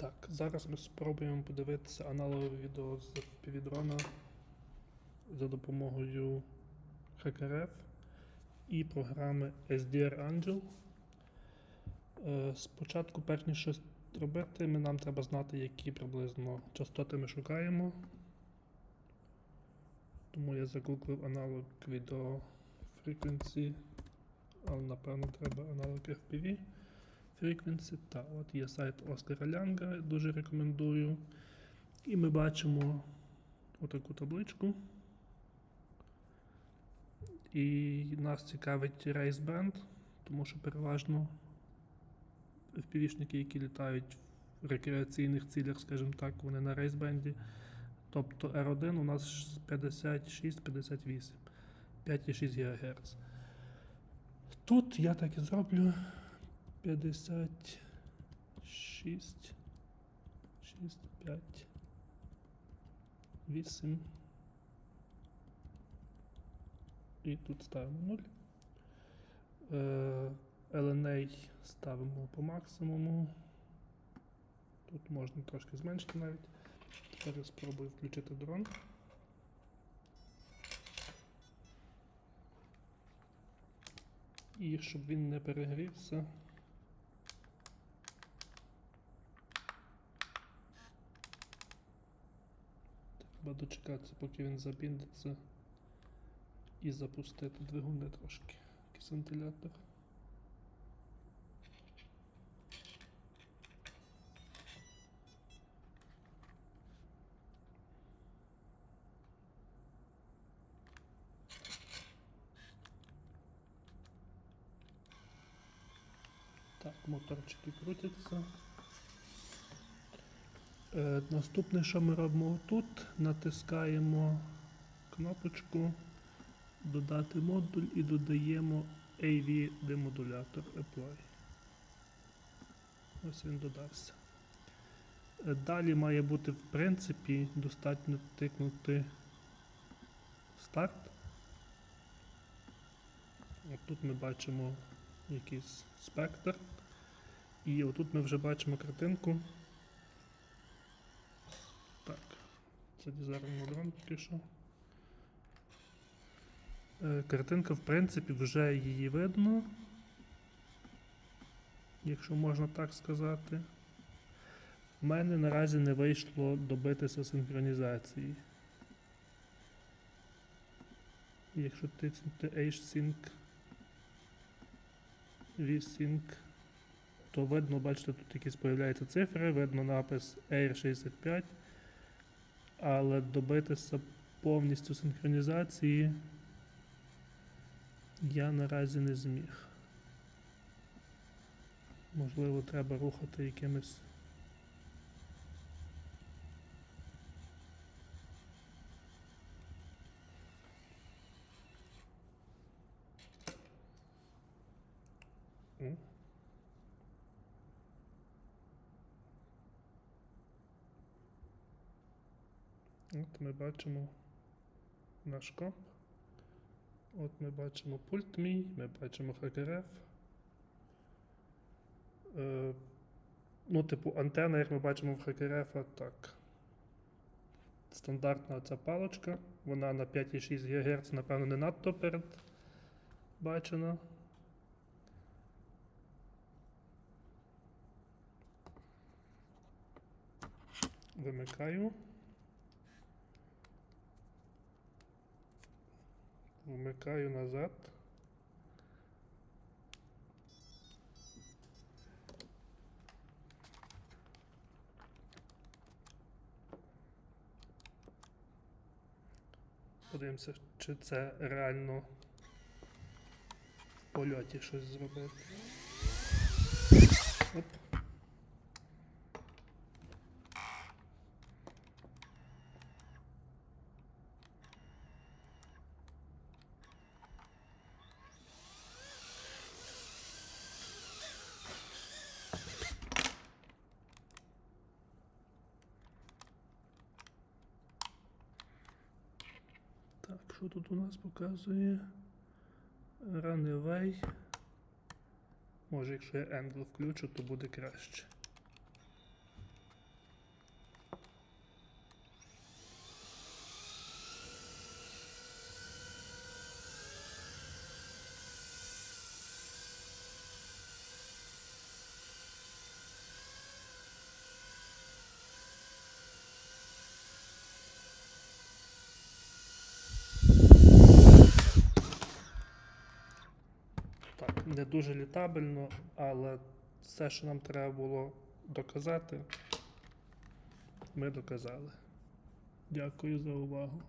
Так, зараз ми спробуємо подивитися аналогове відео з півдрона за допомогою HackerF і програми SDR Angel. Е, Спочатку, перш ніж щось робити, ми, нам треба знати, які приблизно частоти ми шукаємо. Тому я загуглив аналог відео frequency, але напевно треба аналог FPV frequency. Та, от є сайт Оскара Лянга, дуже рекомендую. І ми бачимо отаку табличку. І нас цікавить рейсбенд, тому що переважно FPV-шники, які літають в рекреаційних цілях, скажімо так, вони на рейсбенді. Тобто R1 у нас 56-58, 5,6 ГГц. Тут я так і зроблю 56, 6, 5, 8. І тут ставимо 0. Е, LNA ставимо по максимуму. Тут можна трошки зменшити навіть. Зараз спробую включити дрон. І щоб він не перегрівся. Треба дочекатися, поки він забіндиться і запустити двигуни трошки. Якийсь вентилятор. Так, моторчики крутяться. Е, наступне, що ми робимо тут, натискаємо кнопочку Додати модуль і додаємо AV демодулятор Apply. Ось він додався. Е, Далі має бути, в принципі, достатньо тикнути старт. От тут ми бачимо якийсь спектр. І отут ми вже бачимо картинку. Так, це дизайнер дрон. Е, Картинка, в принципі, вже її видно. Якщо можна так сказати. У мене наразі не вийшло добитися синхронізації. Якщо тиснути H-Sync, V-Sync, то видно, бачите, тут якісь появляються цифри, видно напис Air65, але добитися повністю синхронізації я наразі не зміг. Можливо, треба рухати якимись. От ми бачимо наш комп. От ми бачимо пульт мій, ми бачимо HackerF. Е, ну, типу, антенна, як ми бачимо в HackerF, так. Стандартна ця палочка. Вона на 5,6 ГГц, напевно, не надто передбачена. Вимикаю. Вмикаю назад. Подивимося, чи це реально в польоті щось зробити. Оп. Так, що тут у нас показує? Runaway. Може, якщо я Angle включу, то буде краще. Не дуже літабельно, але все, що нам треба було доказати, ми доказали. Дякую за увагу.